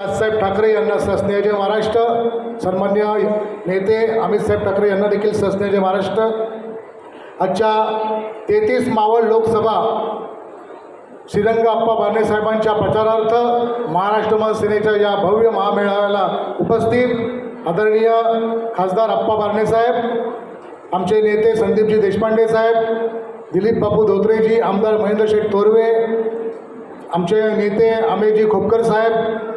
राजसाहेब ठाकरे यांना सस्नेहचे महाराष्ट्र सन्मान्य नेते अमित साहेब ठाकरे यांना देखील सस्नेहचे महाराष्ट्र. आजच्या तेहतीस मावळ लोकसभा श्रीरंग आप्पा बारणेसाहेबांच्या प्रचारार्थ महाराष्ट्र मनसेनेच्या या भव्य महामेळाव्याला उपस्थित आदरणीय खासदार आप्पा बारणेसाहेब आमचे नेते संदीपजी देशपांडे साहेब दिलीप बापू धोत्रेजी आमदार महेंद्र शेठ तोरवे आमचे नेते अमेजी खोपकर साहेब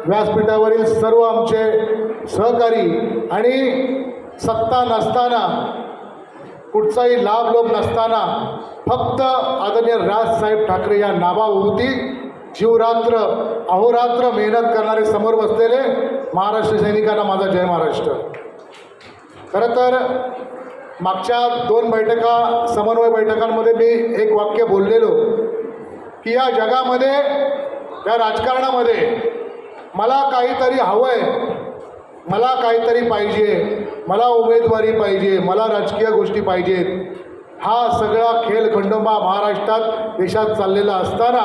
व्यासपीठावरील सर्व आमचे सहकारी आणि सत्ता नसताना कुठचाही लाभ लोभ नसताना फक्त आदरणीय राजसाहेब ठाकरे या नावाभोवती जीवरात्र अहोरात्र मेहनत करणारे समोर बसलेले महाराष्ट्र सैनिकांना माझा जय महाराष्ट्र. खरं तर मागच्या दोन बैठका समन्वय बैठकांमध्ये मी एक वाक्य बोललेलो. की या जगामध्ये या राजकारणामध्ये मला काहीतरी हवं आहे मला काहीतरी पाहिजे. मला उमेदवारी पाहिजे. मला राजकीय गोष्टी पाहिजेत हा सगळा खेळ खंडोबा महाराष्ट्रात देशात चाललेला असताना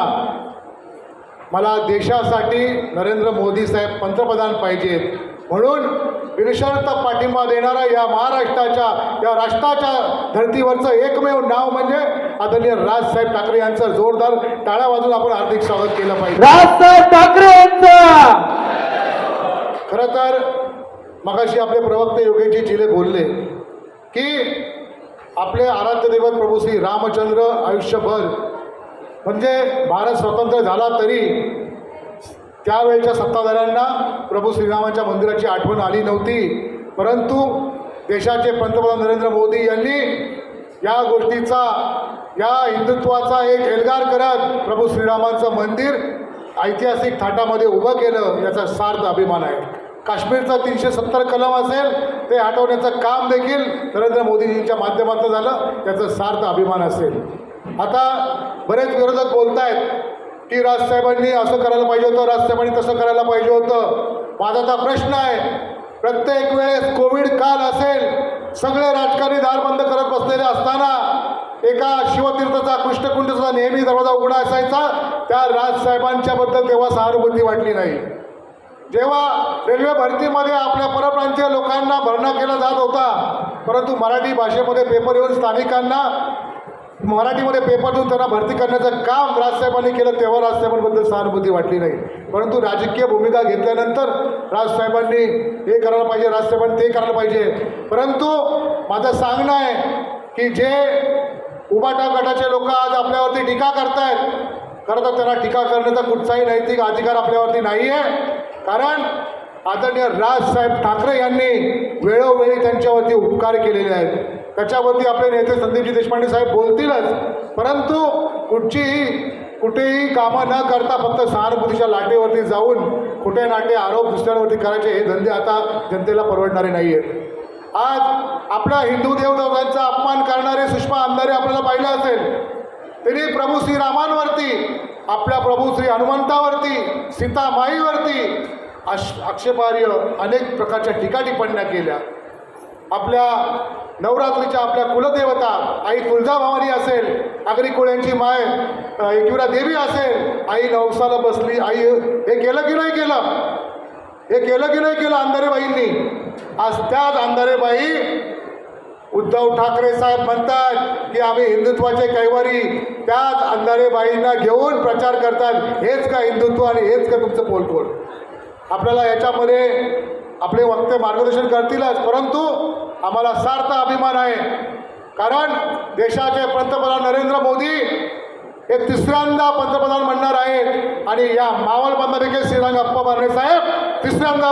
मला देशासाठी नरेंद्र मोदी साहेब पंतप्रधान पाहिजेत. म्हणून बिनशर्त पाठिंबा देणारा या महाराष्ट्राच्या या राष्ट्राच्या धर्तीवरचं एकमेव नाव म्हणजे आदरणीय राजसाहेब ठाकरे यांचं जोरदार टाळ्या वाजून आपण हार्दिक स्वागत केलं पाहिजे. राजसाहेब ठाकरे यांचा! खरं तर मगाशी आपले प्रवक्ते योगेशजी जिले बोलले की आपले आराध्य दैवत प्रभू श्री रामचंद्र आयुष्यभर म्हणजे भारत स्वतंत्र झाला तरी त्यावेळच्या सत्ताधाऱ्यांना प्रभू श्रीरामाच्या मंदिराची आठवण आली नव्हती. परंतु देशाचे पंतप्रधान नरेंद्र मोदी यांनी या गोष्टीचा या हिंदुत्वाचा एक एल्गार करत प्रभू श्रीरामांचं मंदिर ऐतिहासिक थाटामध्ये उभं केलं याचा सार्थ अभिमान आहे. काश्मीरचा तीनशे सत्तर कलम असेल ते हटवण्याचं काम देखील नरेंद्र मोदीजींच्या माध्यमातून झालं त्याचं सार्थ अभिमान असेल. आता बरेच विरोधक बोलत आहेत की राजसाहेबांनी असं करायला पाहिजे होतं राजसाहेबांनी तसं करायला पाहिजे होतं. माझा आता प्रश्न आहे प्रत्येक वेळेस कोविड काल असेल सगळे राजकारणी दार बंद करत बसलेले असताना एका शिवतीर्थाचा कृष्णकुंडचा नेहमी दरवाजा उघडा असायचा. त्या राजसाहेबांच्या बद्दल तेव्हा सहानुभूती वाटली नाही. जेव्हा रेल्वे भरतीमध्ये आपल्या परप्रांतीय लोकांना भरणा केला जात होता परंतु मराठी भाषेमध्ये पेपर येऊन स्थानिकांना मराठीमध्ये पेपर देऊन त्यांना भरती करण्याचं काम राजसाहेबांनी केलं तेव्हा राजसाहेबांबद्दल सहानुभूती वाटली नाही. परंतु राजकीय भूमिका घेतल्यानंतर राजसाहेबांनी हे करायला पाहिजे राजसाहेबांनी ते करायला पाहिजे. परंतु माझं सांगणं आहे की जे उबाटा गटाचे लोक आज आपल्यावरती टीका करतायत खरं तर त्यांना टीका करण्याचा कुठचाही नैतिक अधिकार आपल्यावरती नाही आहे कारण आदरणीय राजसाहेब ठाकरे यांनी वेळोवेळी त्यांच्यावरती उपकार केलेले आहेत. त्याच्यावरती आपले नेते संदीपजी देशपांडे साहेब बोलतीलच. परंतु कुठचीही कुठेही कामं न करता फक्त सहानुभूतीच्या लाटेवरती जाऊन कुठे नाटे आरोप दुसऱ्यांवरती करायचे हे धंदे आता जनतेला परवडणारे नाही आहेत आज आपल्या हिंदू देवदेवतांचा अपमान करणारे सुषमा अंधारे आपल्याला पाहिलं असेल. त्यांनी प्रभू श्रीरामांवरती आपल्या प्रभू श्री हनुमंतावरती सीतामाईवरती अश आक्षेपार्ह अनेक प्रकारच्या टीका टिप्पण्या केल्या. आपल्या नवरात्रीच्या आपल्या कुलदेवता आई तुळजाभवानी असेल आगरी कोळ्यांची माय एकविरा देवी असेल आई नवसाला बसली आई हे केलं की नाही केलं? हे केलं की नाही केलं अंधारेबाईंनी? आज त्याच अंधारेबाई उद्धव ठाकरे साहेब म्हणतात की आम्ही हिंदुत्वाचे कैवारी त्याच अंधारेबाईंना घेऊन प्रचार करतात. हेच का हिंदुत्व आणि हेच का तुमचं पोलटोल आपल्याला याच्यामध्ये आपले वक्ते मार्गदर्शन करतीलच परंतु आम्हाला सार्थ अभिमान आहे. कारण देशाचे पंतप्रधान नरेंद्र मोदी हे तिसऱ्यांदा पंतप्रधान म्हणणार आहेत. आणि या मावळ श्रीरंग अप्पा बारणे साहेब तिसऱ्यांदा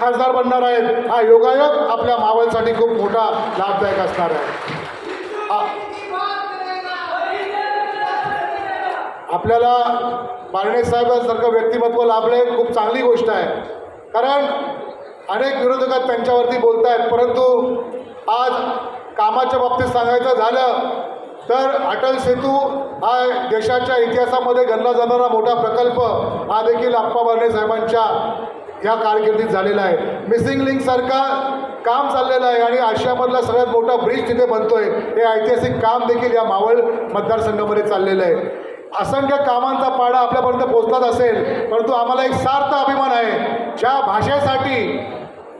खासदार बनणार आहेत. हा योगायोग आपल्या मावळसाठी खूप मोठा लाभदायक असणार आहे. आपल्याला बारणे साहेबांसारखं व्यक्तिमत्व लाभले खूप चांगली गोष्ट आहे. कारण अनेक विरोधकात त्यांच्यावरती बोलत आहेत परंतु आज कामाच्या बाबतीत सांगायचं झालं तर अटल सेतू हा देशाच्या इतिहासामध्ये गणला जाणारा मोठा प्रकल्प हा देखील आप्पा बारणे साहेबांच्या ह्या कारकिर्दीत झालेला आहे. मिसिंग लिंकसारखा काम चाललेलं आहे आणि आशियामधला सगळ्यात मोठा ब्रिज तिथे बनतोय. हे ऐतिहासिक काम देखील या मावळ मतदारसंघामध्ये चाललेलं आहे. असंख्य कामांचा पाडा आपल्यापर्यंत पोहोचलाच असेल परंतु आम्हाला एक सार्थ अभिमान आहे. ज्या भाषेसाठी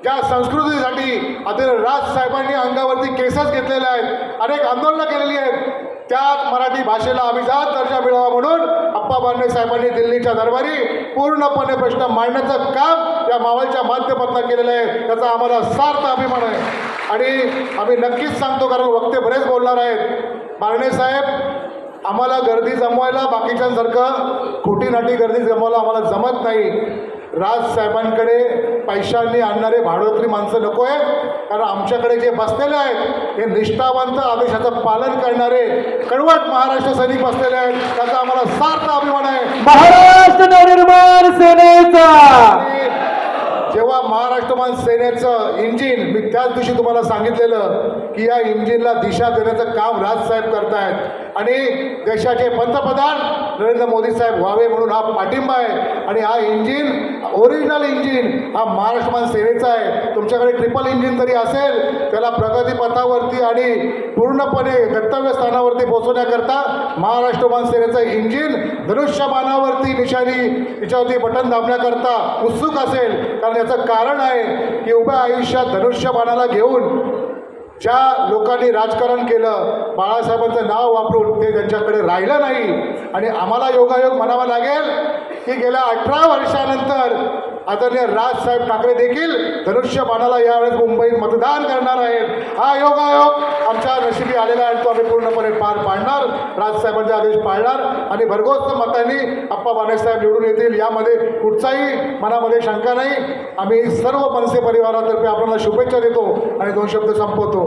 ज्या संस्कृतीसाठी आता राजसाहेबांनी अंगावरती केसेस घेतलेले आहेत अनेक आंदोलनं केलेली आहेत त्यात मराठी भाषेला अभिजात दर्जा मिळावा म्हणून अप्पा बांडे साहेबांनी दिल्लीच्या दरबारी पूर्णपणे प्रश्न मांडण्याचं काम या मावळच्या माध्यमातून केलेलं आहे. त्याचा आम्हाला सार्थ अभिमान आहे. आणि आम्ही नक्कीच सांगतो कारण वक्ते बरेच बोलणार आहेत. बारणे साहेब आम्हाला गर्दी जमवायला बाकीच्यांसारखं खोटी नाटी गर्दी जमवायला आम्हाला जमत नाही. राजसाहेबांकडे पैशांनी आणणारे भाडोत्री माणसं नको आहे कारण आमच्याकडे जे बसलेले आहेत हे निष्ठावंत आदेशाचं पालन करणारे कडवट महाराष्ट्र सैनिक बसलेले आहेत त्याचा आम्हाला सार्थ अभिमान आहे. महाराष्ट्र नवनिर्माण सेनेचा! जेव्हा महाराष्ट्रमान सेनेचं इंजिन मी त्याच दिवशी तुम्हाला सांगितलेलं की या इंजिनला दिशा देण्याचं काम राजसाहेब करतायत. आणि देशाचे पंतप्रधान नरेंद्र मोदी साहेब व्हावे म्हणून हा पाठिंबा आहे. आणि हा इंजिन ओरिजिनल इंजिन हा महाराष्ट्रमान सेवेचा आहे. तुमच्याकडे ट्रिपल इंजिन जरी असेल त्याला प्रगतीपथावरती आणि पूर्णपणे गंतव्यस्थानावरती पोहोचवण्याकरता महाराष्ट्रमान सेवेचं इंजिन धनुष्यबाणावरती निशाणी तिच्यावरती बटन दाबण्याकरता उत्सुक असेल. कारण याचं कारण आहे की उभ्या आयुष्यात धनुष्यबाणाला घेऊन ज्या लोकांनी राजकारण केलं बाळासाहेबांचं नाव वापरून ते त्यांच्याकडे राहिलं नाही. आणि आम्हाला योगायोग म्हणावा लागेल की गेल्या अठरा वर्षानंतर आदरणीय राजसाहेब ठाकरे देखील धनुष्यबाणाला यावेळेस मुंबईत मतदान करणार आहेत. हा योगायोग आमच्या नशिबी आलेला आहे तो आम्ही पूर्णपणे पार पाडणार. राजसाहेबांचे आदेश पाळणार आणि भरघोस मतांनी अप्पा बाणेसाहेब निवडून येतील. यामध्ये कुठचाही मनामध्ये शंका नाही. आम्ही सर्व मनसे परिवारातर्फे आपल्याला शुभेच्छा देतो आणि दोन शब्द संपवतो.